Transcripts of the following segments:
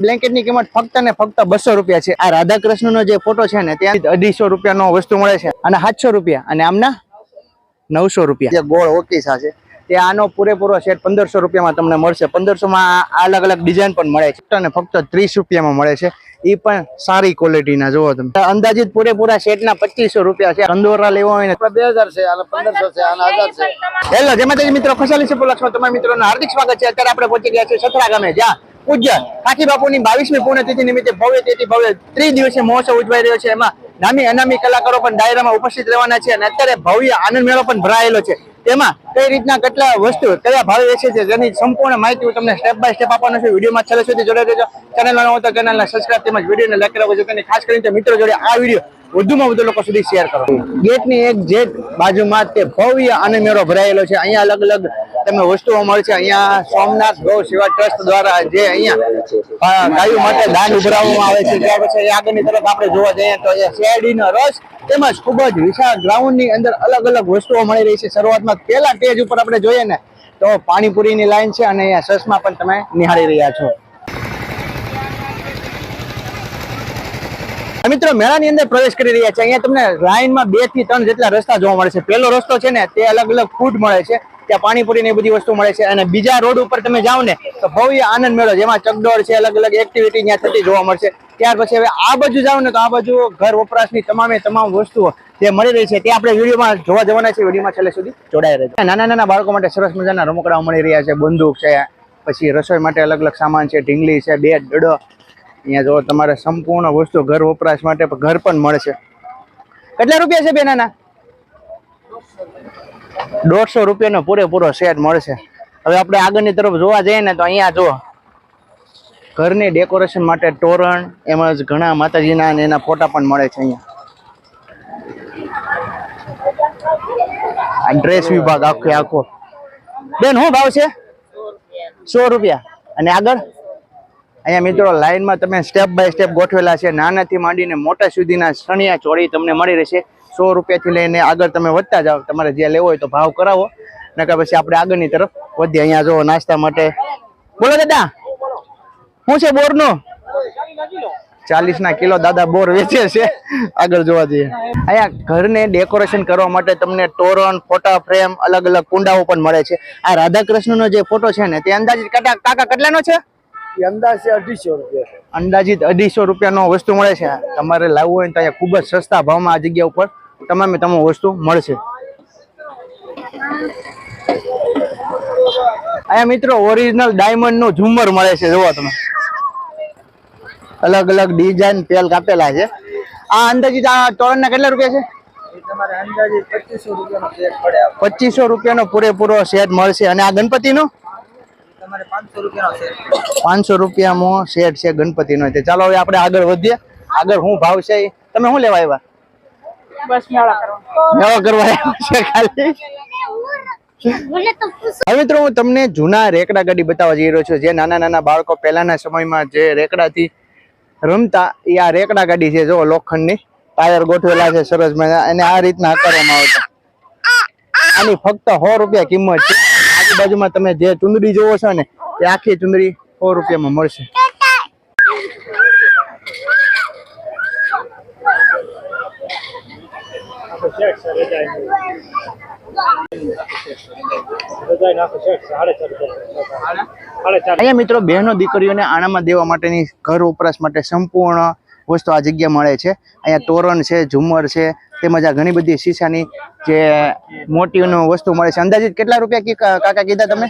બ્લેન્કેટની કિંમત ફક્ત ને ફક્ત બસો રૂપિયા છે. આ રાધાકૃષ્ણ નો જે ફોટો છે ને ત્યાં અઢીસો રૂપિયા નો વસ્તુ મળે છે અને સાતસો રૂપિયા અને આમના નવસો રૂપિયા. જે ગોળ ઓકીસા છે તે આનો પૂરેપૂરો સેટ પંદરસો રૂપિયામાં તમને મળશે. પંદરસોમાં અલગ અલગ ડિઝાઇન પણ મળે છે. ફક્ત ફક્ત ત્રીસ રૂપિયામાં મળે છે. એ પણ સારી ક્વોલિટીના જુઓ તમે. અંદાજિત પૂરેપૂરા સેટના પચીસો રૂપિયા છે. અંદોરા લેવો હોય ને બે હજાર છે પંદરસો છે હજાર છે. હેલો જેમાં મિત્રો ખુશાલી છે લક્ષ્મણ તમારા મિત્રોનું હાર્દિક સ્વાગત છે. અત્યારે આપણે પહોંચી ગયા છીએ સથરા ગામે. જ્યાં પૂજ્ય. કાઠી બાપુની બાવીસમી પુણ્યતિથિ નિમિત્તે ભવ્ય તેથી, ભવ્ય ત્રિદિવસીય મહોત્સવ ઉજવાઈ રહ્યો છે. એમાં નામી અનામી કલાકારો પણ ડાયરામાં ઉપસ્થિત રહેવાના છે અને અત્યારે ભવ્ય આનંદ મેળો પણ ભરાયેલો છે. તેમાં કઈ રીતના કેટલા વસ્તુ, કયા ભાવે વેચે છે, જેની સંપૂર્ણ માહિતી હું તમને સ્ટેપ બાય સ્ટેપ આપવાનો છું. વિડીયોમાં છેલ્લે સુધી જોડે રહેજો. ચેનલ ન હોય તો ચેનલને સબસ્ક્રાઇબ તેમજ વિડીયોને લાઈક કરવા જોઈએ ખાસ કરીને મિત્રો જોડે આ વીડિયો વધુમાં વધુ લોકો સુધી શેર કરો. ગેટની એક જેટ બાજુમાં તે ભવ્ય આનંદ મેળો ભરાયેલો છે. અહીંયા અલગ અલગ તમને વસ્તુઓ મળશે અહીંયા સોમનાથ ગૌ સેવા ટ્રસ્ટ દ્વારા જે અહીંયા ગાયો માટે દાન ઉભરાવવામાં આવે છે. ત્યાર પછી આગળની તરફ આપણે જોવા જઈએ તો અહીંયા શેરડીનો રસ તેમજ ખૂબ જ વિશાળ ગ્રાઉન્ડની અંદર અલગ અલગ વસ્તુઓ મળી રહી છે. શરૂઆતમાં પેલા સ્ટેજ ઉપર આપણે જોઈએ ને, તો પાણીપુરીની લાઈન છે અને અહીંયા સસમાં પણ તમે નિહાળી રહ્યા છો. મિત્રો, મેળાની અંદર પ્રવેશ કરી રહ્યા છે. અહીંયા તમને લાઈનમાં બેથી ત્રણ જેટલા રસ્તા જોવા મળે છે. પહેલો રસ્તો છે ને, તે અલગ અલગ ફૂડ મળે છે. ત્યાં પાણીપુરી ને બધી વસ્તુ મળે છે અને બીજા રોડ ઉપર તમે જાઓ ને, તો ભવ્ય આનંદ મેળો, જેમાં ચકડોળ છે, અલગ અલગ એક્ટિવિટી ત્યાં થતી જોવા મળશે. ત્યાર પછી હવે આ બાજુ જાઓ ને, તો આ બાજુ ઘર વપરાશની તમામે તમામ વસ્તુઓ જે મળી રહી છે, તે આપણે વિડીયોમાં જોવા જવાના છે વિડીયોમાં છેલ્લે સુધી જોડાઈ છે નાના નાના બાળકો માટે સરસ મજાના રમકડાઓ મળી રહ્યા છે. બંદૂક છે, પછી રસોઈ માટે અલગ અલગ સામાન છે, ઢીંગલી છે, બે દડો. અહીંયા જો તમારે સંપૂર્ણ વસ્તુ ઘર વપરાશ માટે ઘર પણ મળશે. કેટલા રૂપિયા છે બે નાના? દોઢસો રૂપિયાનો પૂરેપૂરો સેટ મળશે. હવે આપણે આગળની તરફ જોવા જઈએ ને તો અહીંયા જો ઘરની ડેકોરેશન માટે તોરણ, એમજ ઘણા માતાજીના એના ફોટા પણ મળે છે અહીંયા. આ ડ્રેસ વિભાગ આખો આખો. બેન, શું ભાવ છે? સો રૂપિયા. અને આગળ? અહીંયા મિત્રો, લાઈનમાં તમે સ્ટેપ બાય સ્ટેપ ગોઠવેલા છે. નાનાથી માંડીને મોટા સુધીના સણિયા ચોળી તમને મળી રહેશે. સો રૂપિયાથી લઈને આગળ તમે વધતા જાઓ તમારે જે લેવો હોય તો ભાવ કરાવો. નકર પછી આપણે આગળની તરફ વધીએ. અહીંયા જો નાસ્તા માટે. બોલો દાદા શું છે બોરનું? ચાલીસ ના કિલો દાદા બોર વેચે છે. આગળ જોવા જઈએ. અહીંયા ઘરને ડેકોરેશન કરવા માટે તમને તોરણ ફોટા ફ્રેમ અલગ અલગ કુંડાઓ પણ મળે છે. આ રાધાકૃષ્ણનો જે ફોટો છે ને તે અંદાજિત કાકા કાકા કેટલાનો છે? એ અંદાજે અઢીસો રૂપિયા અંદાજિત અઢીસો રૂપિયાનો વસ્તુ મળે છે. તમારે લાવવું હોય તો અહીંયા ખૂબ જ સસ્તા ભાવમાં આ જગ્યા ઉપર તમામે તમામ વસ્તુ મળશે. અહીંયા મિત્રો ઓરિજિનલ ડાયમંડનું ઝુમર મળે છે જોવો તમે. અલગ અલગ ડિઝાઇન પેલ કાપેલા છે. આ અંદાજિત આ તોરણના કેટલા રૂપિયા છે? પચીસો પચીસો રૂપિયાનો પૂરેપૂરો સેટ મળશે. અને આ ગણપતિ નો પાંચસો રૂપિયામાં સેટ છે ગણપતિનો. નો ચાલો હવે આપણે આગળ વધીએ. આગળ શું ભાવ છે તમે શું લેવા આવ્યા? બસ મેળા કરવા. મેળો કરવા આવ્યા છે ખાલી. હવે મિત્રો હું તમને જૂના રેકડા ગાડી બતાવવા જઈ રહ્યો છું. જે નાના નાના બાળકો પહેલાના સમયમાં જે રેકડાથી રમતા એ આ રેકડા ગાડી છે જો લોખંડની. ટાયર ગોઠવેલા છે સરસ મજા. અને આ રીતના આકારવામાં આવતા. આની ફક્ત સો રૂપિયા કિંમત છે. આજુબાજુમાં તમે જે ચુંદડી જોવો છો ને એ આખી ચુંદડી સો રૂપિયામાં મળશે. અહીંયા મિત્રો બહેનો દીકરીઓને આણામાં દેવા માટેની ઘર વપરાશ માટે સંપૂર્ણ વસ્તુ આ જગ્યા મળે છે. અહીંયા તોરણ છે ઝુમ્મર છે તેમજ આ ઘણી બધી શીશાની જે મોટીનું વસ્તુ મળે છે. અંદાજિત કેટલા રૂપિયા કી- કાકા કીધા તમે?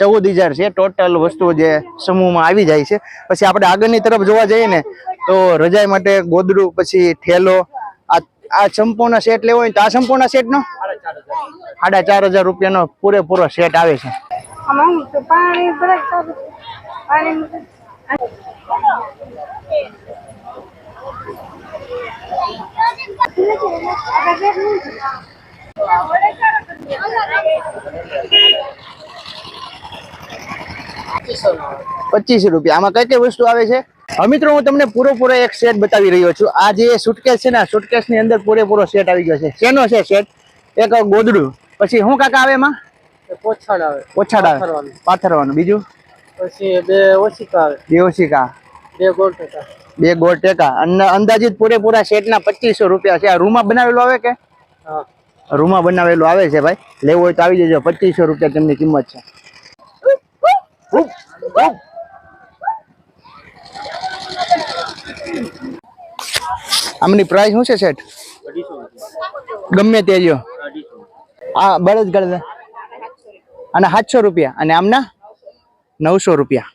ચૌદ હજાર છે. ટોટલ વસ્તુઓ જે સમૂહમાં આવી જાય છે. પછી આપણે આગળની તરફ જોવા જઈએ ને તો રજાઈ માટે ગોદડું પછી થેલો આ સંપૂર્ણ સેટ લેવો હોય તો આ સંપૂર્ણ સેટનો સાડા ચાર હજાર રૂપિયાનો પૂરેપૂરો સેટ આવે છે. પચીસ રૂપિયા. આમાં કઈ કઈ વસ્તુ આવે છે? મિત્રો હું તમને પૂરેપૂરો એક સેટ બતાવી રહ્યો છું. આ જે સુટકેસ છે ને સુટકેસની અંદર પૂરેપૂરો સેટ આવી ગયો છે. શેનો છે સેટ એક ગોદડું. પછી શું કાકા આવે એમાં? પોછાડ આવે. પોછાડ આવે. પાથરવાનું. બીજું? પછી બે ઓછીકા આવે. બે ઓશિકા. બે ગોળ ટેકા. બે ગોળ ટેકા. અને અંદાજિત પૂરેપૂરા સેટના પચીસો રૂપિયા છે. આ રૂમાં બનાવેલું આવે કે? રૂમાં બનાવેલું આવે છે ભાઈ. લેવું હોય તો આવી જજો. પચીસો રૂપિયા તેમની કિંમત છે. આમની પ્રાઇસ શું છે સેટ ગમે તે જો. આ બળદ અને સાતસો રૂપિયા. અને આમના? નવસો રૂપિયા.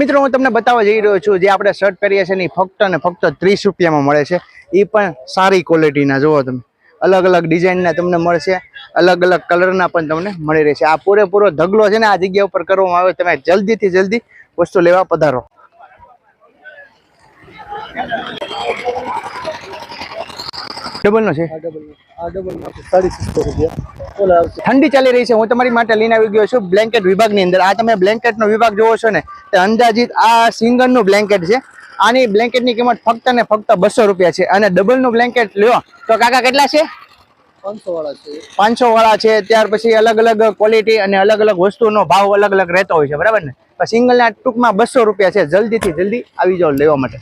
મિત્રો, હું તમને બતાવવા જઈ રહ્યો છું, જે આપણે શર્ટ પહેરીએ છીએ ને ઈ ફક્ત ને ફક્ત ત્રીસ રૂપિયામાં મળે છે. એ પણ સારી ક્વોલિટીના જુઓ તમે. અલગ અલગ ડિઝાઇનના તમને મળશે. અલગ અલગ કલરના પણ તમને મળી રહેશે. આ પૂરેપૂરો ઢગલો છે ને આ જગ્યા ઉપર કરવામાં આવે તમે જલ્દીથી જલ્દી વસ્તુ લેવા પધારો. ડબલ નો છે? ઠંડી ચાલી રહી છે. હું તમારી માટે લઈને આવી ગયો છું બ્લેન્કેટ વિભાગની અંદર. આ તમે બ્લેન્કેટનો વિભાગ જોવો છો ને, તે અંદાજિત આ સિંગલનું બ્લેન્કેટ છે. આની બ્લેન્કેટની કિંમત ફક્ત ને ફક્ત બસો રૂપિયા છે. અને ડબલનું બ્લેન્કેટ લ્યો. તો કાકા કેટલા છે? પાંચસો વાળા છે. ત્યાર પછી અલગ અલગ ક્વોલિટી અને અલગ અલગ વસ્તુનો ભાવ અલગ અલગ રહેતો હોય છે. બરાબર ને? સિંગલના ટૂંકમાં બસો રૂપિયા છે. જલ્દીથી જલ્દી આવી જાઓ લેવા માટે.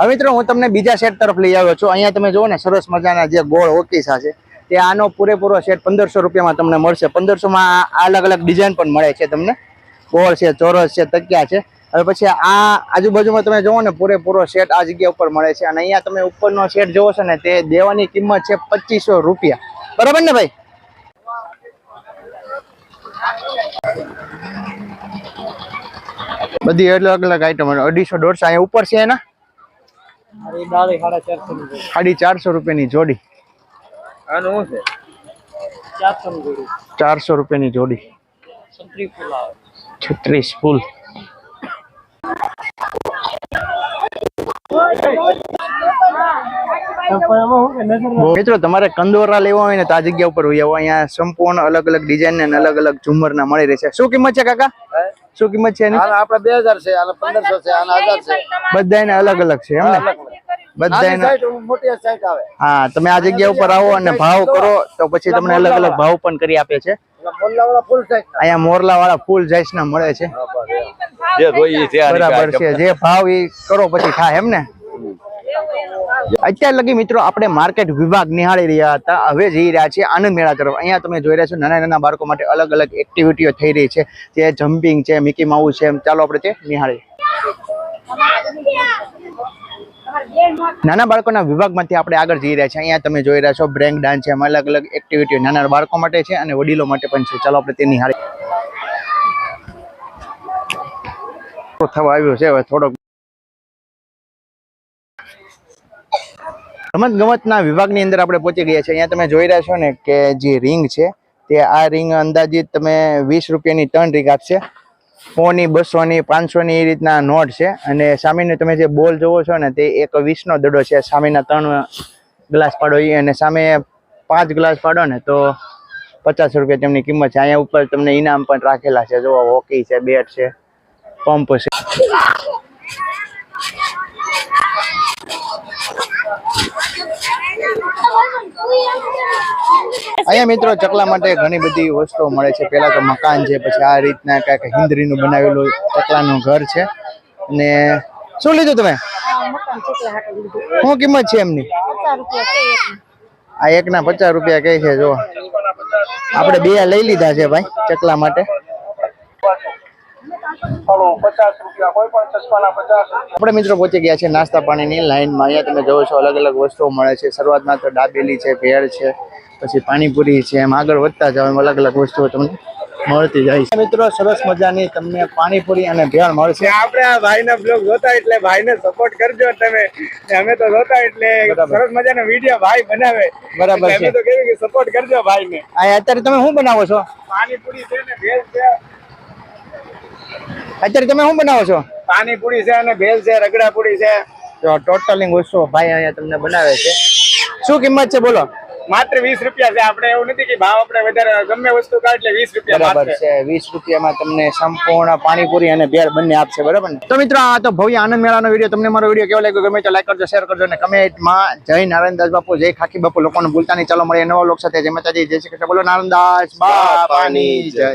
હવે મિત્રો, હું તમને બીજા સેટ તરફ લઈ આવ્યો છું. અહીંયા તમે જુઓ ને, સરસ મજાના જે ગોળ ઓકીસા છે, તે આનો પૂરેપૂરો સેટ પંદરસો રૂપિયામાં તમને મળશે. પંદરસોમાં અલગ અલગ ડિઝાઇન પણ મળે છે તમને. ગોળ છે, ચોરસ છે, તકિયા છે. હવે પછી આ આજુબાજુમાં તમે જુઓ ને, પૂરેપૂરો સેટ આ જગ્યા ઉપર મળે છે. અને અહીંયા તમે ઉપરનો સેટ જોવો છો ને, તે દેવાની કિંમત છે પચીસો રૂપિયા. બરાબર ને ભાઈ? બધી અલગ અલગ આઈટમ અઢીસો, દોઢસો અહીંયા ઉપર છે એના. સાડા ચારસો ની જોડી સાડી ચારસો રૂપિયાની જોડી. આનું શું છે? ચારસો ની જોડી. રૂપિયાની જોડી. સંતરી ફૂલ આવે. છત્રીસ ફૂલ. મિત્રો તમારે કંદોરા લેવા હોય ને તો આ જગ્યા ઉપર હોય. અહીંયા સંપૂર્ણ અલગ અલગ ડિઝાઇન ને અલગ અલગ ઝુમરના મળી રહેશે. શું કિંમત છે કાકા? શું કિંમત છે એની? આપણે બે હજાર છે આના પંદરસો છે આના હજાર છે. બધાને અલગ અલગ છે એમ ને? આવે. હા તમે આ જગ્યા ઉપર આવો અને ભાવ કરો તો પછી તમને અલગ અલગ ભાવ પણ કરી આપે છે. અહીંયા મોરલા વાળા ફૂલ જાઈસ ના મળે છે. જે જોઈએ છે આ રીતે બરાબર છે જે ભાવ એ કરો પછી થાય એમ ને? અત્યાર લગી મિત્રો આપણે માર્કેટ વિભાગ નિહાળી રહ્યા હતા. હવે જઈ રહ્યા છીએ આનંદ મેળા તરફ. અહીંયા તમે જોઈ રહ્યા છો નાના નાના બાળકો માટે અલગ અલગ એક્ટિવિટીઓ થઈ રહી છે. જે જમ્પિંગ છે મિકી માઉસ છે ચાલો આપણે તે નિહાળીએ. નાના બાળકોના વિભાગમાંથી આપણે આગળ જઈ રહ્યા છીએ. અહીંયા તમે જોઈ રહ્યા છો બ્રેક ડાન્સ છે, એમાં અલગ અલગ એક્ટિવિટીઓ નાના બાળકો માટે છે અને વડીલો માટે પણ છે. ચાલો આપણે તે નિહાળીએ. થવા આવ્યો છે, હવે થોડોક રમત ગમતના વિભાગની અંદર આપણે પહોંચી ગયા છે અહીંયા તમે જોઈ રહ્યા છો ને કે જે રિંગ છે, તે આ રિંગ અંદાજિત તમે વીસ રૂપિયાની ત્રણ રિંગ આપશે. સોની, બસોની, પાંચસોની એ રીતના નોટ છે. અને સામેનો તમે જે બોલ જોવો છો ને, તે એક વીસનો દડો છે. સામેના ત્રણ ગ્લાસ પાડો એ અને સામે પાંચ ગ્લાસ પાડો ને, તો પચાસ રૂપિયા તેમની કિંમત છે. અહીંયા ઉપર તમને ઇનામ પણ રાખેલા છે. જોવો, હોકી છે, બેટ છે, પંપ છે. અહીંયા મિત્રો ચકલા માટે ઘણી બધી વસ્તુઓ મળે છે. પેલા તો મકાન છે, પછી આ રીતના કાંઈક હિન્દ્રીનું બનાવેલું ચકલાનું ઘર છે. અને શું લીધું તમે? શું કિંમત છે એમની? આ એકના પચાસ રૂપિયા કહે છે જો આપણે બે લઈ લીધા છે ભાઈ ચકલા માટે. આપણે મિત્રો પહોંચી ગયા છે નાસ્તા પાણીની લાઈનમાં. અહીંયા તમે જોવો છો અલગ અલગ વસ્તુઓ મળે છે. શરૂઆતમાં તો ડાબેલી છે ભેળ છે પછી પાણીપુરી છે. એમ આગળ વધતા જાઓ એમ અલગ અલગ વસ્તુઓ તમને મળતી જાય છે. મિત્રો સરસ મજાની તમને પાણીપુરી અને ભેળ મળશે. આપણે આ ભાઈના બ્લોગ જોતા એટલે ભાઈને સપોર્ટ કરજો તમે. અમે તો જોતા એટલે સરસ મજાનો વીડિયો ભાઈ બનાવે. બરાબર છે. અમે તો કેવી કે સપોર્ટ કરજો ભાઈને. અત્યારે તમે શું બનાવો છો? પાણીપુરી છે ને ભેળ છે. અત્યારે તમે શું બનાવો છો? પાણીપુરી છે અને ભેલ છે રગડાપુરી છે. તો ટોટલિંગ વસ્તુઓ ભાઈ અહીંયા તમને બનાવે છે. શું કિંમત છે બોલો? માત્ર વીસ રૂપિયા છે. આપણે એવું નથી કે ભાવ આપણે વધારે ગમે વસ્તુ કાઢ એટલે વીસ રૂપિયા બરાબર છે. વીસ રૂપિયામાં તમને સંપૂર્ણ પાણીપુરી અને ભેળ બંને આપશે બરાબર ને? તો મિત્રો આ તો ભવ્ય આનંદ મેળાનો વીડિયો તમને મારો વીડિયો કેવો લાગ્યો ગમે તો લાઈક કરજો શેર કરજો અને કમેન્ટમાં જય નારાયણદાસ બાપુ જય ખાખી બાપુ. લોકોને ભૂલતા નહીં. ચાલો મળીએ નવા લોક સાથે. જય માતાજી જય શ્રી કૃષ્ણ. બોલો નારાયણદાસ બાપાની જય.